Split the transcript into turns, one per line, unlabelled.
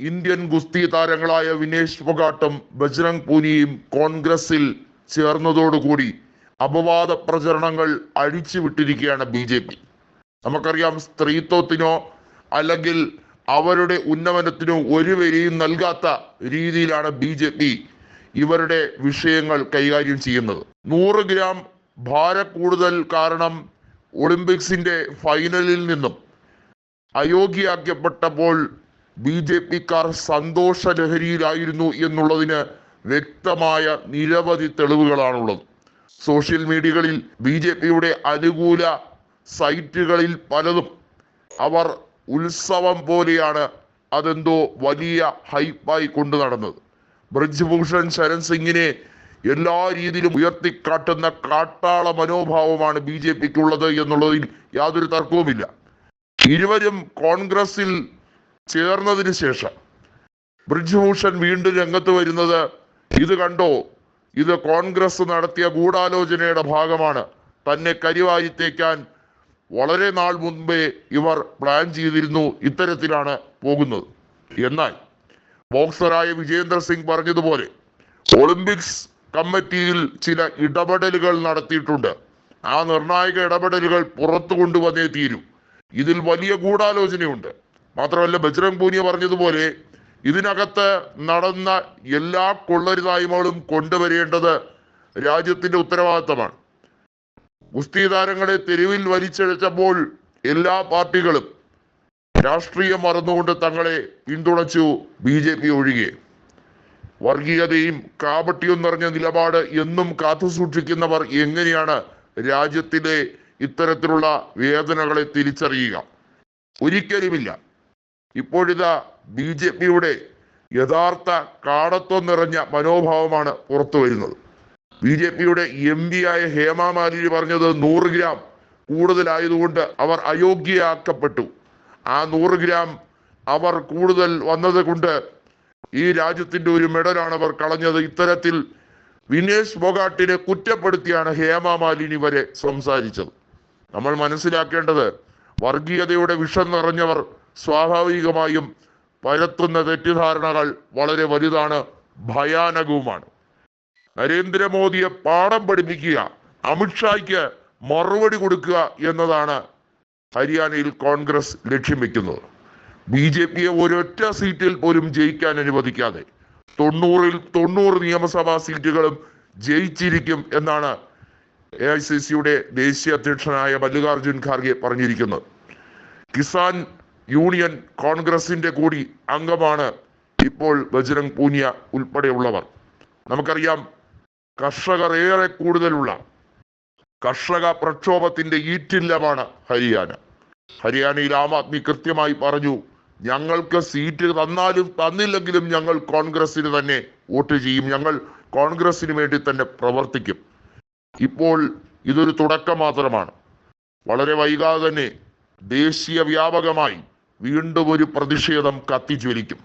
Indian ഗുസ്തി താരങ്ങളായ വിനേഷ് ഫൊഗാട്ടും ബജ്രംഗ് പൂനിയും കോൺഗ്രസിൽ ചേർന്നതോടുകൂടി അപവാദ പ്രചരണങ്ങൾ അഴിച്ചുവിട്ടിരിക്കുകയാണ് ബി ജെ പി. നമുക്കറിയാം സ്ത്രീത്വത്തിനോ അല്ലെങ്കിൽ അവരുടെ ഉന്നമനത്തിനോ ഒരു വരിയും നൽകാത്ത രീതിയിലാണ് ബി ജെ പി ഇവരുടെ വിഷയങ്ങൾ കൈകാര്യം ചെയ്യുന്നത്. നൂറ് ഗ്രാം ഭാര കൂടുതൽ കാരണം ഒളിമ്പിക്സിന്റെ ഫൈനലിൽ നിന്നും അയോഗ്യയാക്കപ്പെട്ടപ്പോൾ ബി ജെ പിക്കാർ സന്തോഷ ലഹരിയിലായിരുന്നു എന്നുള്ളതിന് വ്യക്തമായ നിരവധി തെളിവുകളാണുള്ളത്. സോഷ്യൽ മീഡിയകളിൽ ബി ജെ പിയുടെ അനുകൂല സൈറ്റുകളിൽ പലതും. അവർ ഉത്സവം പോലെയാണ് അതെന്തോ വലിയ ഹൈപ്പായി കൊണ്ടു നടന്നത്. ബ്രിജ്ഭൂഷൺ ശരൺ സിംഗിനെ എല്ലാ രീതിയിലും ഉയർത്തിക്കാട്ടുന്ന കാട്ടാള മനോഭാവമാണ് ബി ജെ പിക്കുള്ളത് എന്നുള്ളതിൽ യാതൊരു തർക്കവുമില്ല. ഇരുവരും കോൺഗ്രസിൽ ചേർന്നതിന് ശേഷം ബ്രിജ്ഭൂഷൺ വീണ്ടും രംഗത്ത് വരുന്നത് ഇത് കണ്ടോ? ഇത് കോൺഗ്രസ് നടത്തിയ ഗൂഢാലോചനയുടെ ഭാഗമാണ്. തന്നെ കരിവാരിത്തേക്കാൻ വളരെ നാൾ മുൻപേ ഇവർ പ്ലാൻ ചെയ്തിരുന്നു ഇത്തരത്തിലാണ് പോകുന്നത്. എന്നാൽ ബോക്സറായ വിജേന്ദർ സിംഗ് പറഞ്ഞതുപോലെ ഒളിമ്പിക്സ് കമ്മിറ്റിയിൽ ചില ഇടപെടലുകൾ നടത്തിയിട്ടുണ്ട്. ആ നിർണായക ഇടപെടലുകൾ പുറത്തു കൊണ്ടുവന്നേ തീരൂ. ഇതിൽ വലിയ ഗൂഢാലോചനയുണ്ട്. മാത്രമല്ല ബജ്രംഗ് പൂനിയ പറഞ്ഞതുപോലെ ഇതിനകത്ത് നടന്ന എല്ലാ കൊള്ളരുതായ്മകളും കൊണ്ടുവരേണ്ടത് രാജ്യത്തിന്റെ ഉത്തരവാദിത്തമാണ്. ഗുസ്തി താരങ്ങളെ തെരുവിൽ വലിച്ചഴച്ചപ്പോൾ എല്ലാ പാർട്ടികളും രാഷ്ട്രീയം മറന്നുകൊണ്ട് തങ്ങളെ പിന്തുണച്ചു ബി ജെ പി ഒഴികെ. വർഗീയതയും കാപട്യവും നിറഞ്ഞ നിലപാട് എന്നും കാത്തുസൂക്ഷിക്കുന്നവർ എങ്ങനെയാണ് രാജ്യത്തിലെ ഇത്തരത്തിലുള്ള വേദനകളെ തിരിച്ചറിയുക? ഒരിക്കലുമില്ല. ഇപ്പോഴിതാ ബി ജെ പിയുടെ യഥാർത്ഥ കാടത്വം നിറഞ്ഞ മനോഭാവമാണ് പുറത്തു വരുന്നത്. ബി ജെ പിയുടെ എം പി ആയ ഹേമ മാലിനി പറഞ്ഞത് നൂറ് ഗ്രാം കൂടുതലായതുകൊണ്ട് അവർ അയോഗ്യയാക്കപ്പെട്ടു. ആ നൂറ് ഗ്രാം അവർ കൂടുതൽ വന്നത് കൊണ്ട് ഈ രാജ്യത്തിന്റെ ഒരു മെഡലാണ് അവർ കളഞ്ഞത്. ഇത്തരത്തിൽ വിനേഷ് ബൊഗാട്ടിനെ കുറ്റപ്പെടുത്തിയാണ് ഹേമ മാലിനി വരെ സംസാരിച്ചത്. നമ്മൾ മനസ്സിലാക്കേണ്ടത് വർഗീയതയുടെ വിഷം നിറഞ്ഞവർ സ്വാഭാവികമായും പരത്തുന്ന തെറ്റിദ്ധാരണകൾ വളരെ വലുതാണ് ഭയാനകവുമാണ്. നരേന്ദ്രമോദിയെ പാഠം പഠിപ്പിക്കുക അമിത്ഷായ്ക്ക് മറുപടി കൊടുക്കുക എന്നതാണ് ഹരിയാനയിൽ കോൺഗ്രസ് ലക്ഷ്യം വെക്കുന്നത്. ബി ജെ പിയെ ഒരൊറ്റ സീറ്റിൽ പോലും ജയിക്കാൻ അനുവദിക്കാതെ തൊണ്ണൂറിൽ തൊണ്ണൂറ് നിയമസഭാ സീറ്റുകളും ജയിച്ചിരിക്കും എന്നാണ് എ ഐ സി സിയുടെ ദേശീയ അധ്യക്ഷനായ മല്ലികാർജുൻ ഖാർഗെ പറഞ്ഞിരിക്കുന്നത്. കിസാൻ യൂണിയൻ കോൺഗ്രസിന്റെ കൂടി അംഗമാണ് ഇപ്പോൾ ബജ്രംഗ് പൂനിയ ഉൾപ്പെടെയുള്ളവർ. നമുക്കറിയാം കർഷകർ ഏറെ കൂടുതലുള്ള കർഷക പ്രക്ഷോഭത്തിന്റെ ഈറ്റില്ലമാണ് ഹരിയാന. ഹരിയാനയിൽ ആം ആദ്മി കൃത്യമായി പറഞ്ഞു ഞങ്ങൾക്ക് സീറ്റ് തന്നാലും തന്നില്ലെങ്കിലും ഞങ്ങൾ കോൺഗ്രസിന് തന്നെ വോട്ട് ചെയ്യും. ഞങ്ങൾ കോൺഗ്രസിന് വേണ്ടി തന്നെ പ്രവർത്തിക്കും. ഇപ്പോൾ ഇതൊരു തുടക്കം മാത്രമാണ്. വളരെ വൈകാതെ തന്നെ ദേശീയ വ്യാപകമായി വീണ്ടും ഒരു പ്രതിഷേധം കത്തിജ്വലിക്കും.